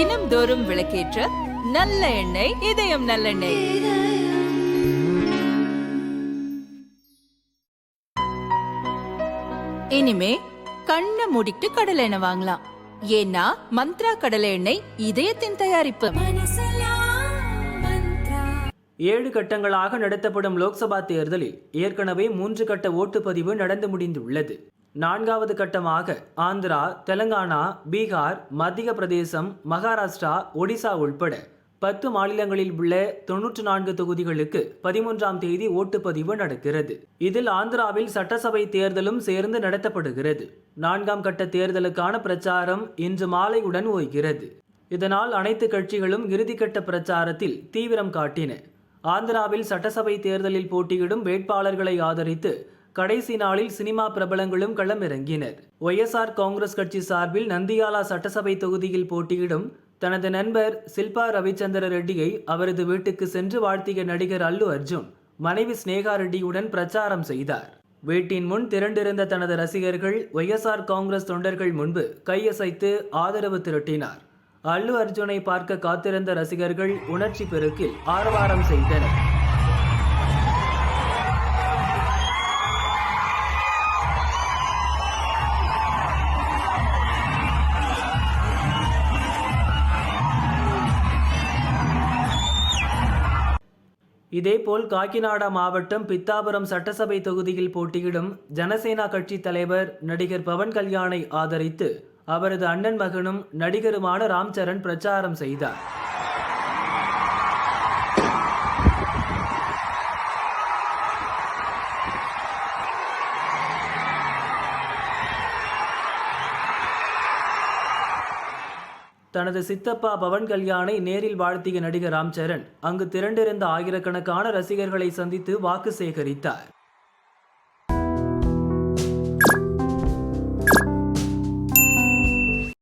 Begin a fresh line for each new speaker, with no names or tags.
தினம்தோறும் விளக்கேற்ற நல்ல எண்ணெய் இதயம் நல்லெண்ணெய் இனிமே கண்ணை மூடிட்டு கடலை எண்ணெய் வாங்கலாம். ஏன்னா மந்த்ரா கடலை எண்ணெய் இதயத்தின் தயாரிப்பு.
ஏழு கட்டங்களாக நடத்தப்படும் லோக்சபா தேர்தலில் ஏற்கனவே மூன்று கட்ட ஓட்டுப்பதிவு நடந்து முடிந்துள்ளது. நான்காவது கட்டமாக ஆந்திரா தெலங்கானா பீகார் மத்திய பிரதேசம் மகாராஷ்டிரா ஒடிசா உள்பட பத்து மாநிலங்களில் உள்ள தொன்னூற்று நான்கு தொகுதிகளுக்கு பதிமூன்றாம் தேதி ஓட்டுப்பதிவு நடக்கிறது. இதில் ஆந்திராவில் சட்டசபை தேர்தலும் சேர்ந்து நடத்தப்படுகிறது. நான்காம் கட்ட தேர்தலுக்கான பிரச்சாரம் இன்று மாலையுடன் ஓய்கிறது. இதனால் அனைத்து கட்சிகளும் இறுதிக்கட்ட பிரச்சாரத்தில் தீவிரம் காட்டின. ஆந்திராவில் சட்டசபை தேர்தலில் போட்டியிடும் வேட்பாளர்களை ஆதரித்து கடைசி நாளில் சினிமா பிரபலங்களும் களமிறங்கினர். ஒய்எஸ்ஆர் காங்கிரஸ் கட்சி சார்பில் நந்தியாலா சட்டசபை தொகுதியில் போட்டியிடும் தனது நண்பர் சில்பா ரவிச்சந்திர ரெட்டியை அவரது வீட்டுக்கு சென்று வாழ்த்திய நடிகர் அல்லு அர்ஜுன் மனைவி ஸ்னேகா ரெட்டியுடன் பிரச்சாரம் செய்தார். வீட்டின் முன் திரண்டிருந்த தனது ரசிகர்கள் ஒய்எஸ்ஆர் காங்கிரஸ் தொண்டர்கள் முன்பு கையசைத்து ஆதரவு திரட்டினார். அல்லு அர்ஜுனை பார்க்க காத்திருந்த ரசிகர்கள் உணர்ச்சி பெருக்கில் ஆரவாரம் செய்தனர். இதேபோல் காக்கிநாடா மாவட்டம் பித்தாபுரம் சட்டசபை தொகுதியில் போட்டியிடும் ஜனசேனா கட்சி தலைவர் நடிகர் பவன் கல்யாணை ஆதரித்து அவரது அண்ணன் மகனும் நடிகருமான ராம்சரண் பிரச்சாரம் செய்தார். தனது சித்தப்பா பவன் கல்யாணை நேரில் வாழ்த்திய நடிகர் ராம்சரண் அங்கு திரண்டிருந்த ஆயிரக்கணக்கான ரசிகர்களை சந்தித்து வாக்கு சேகரித்தார்.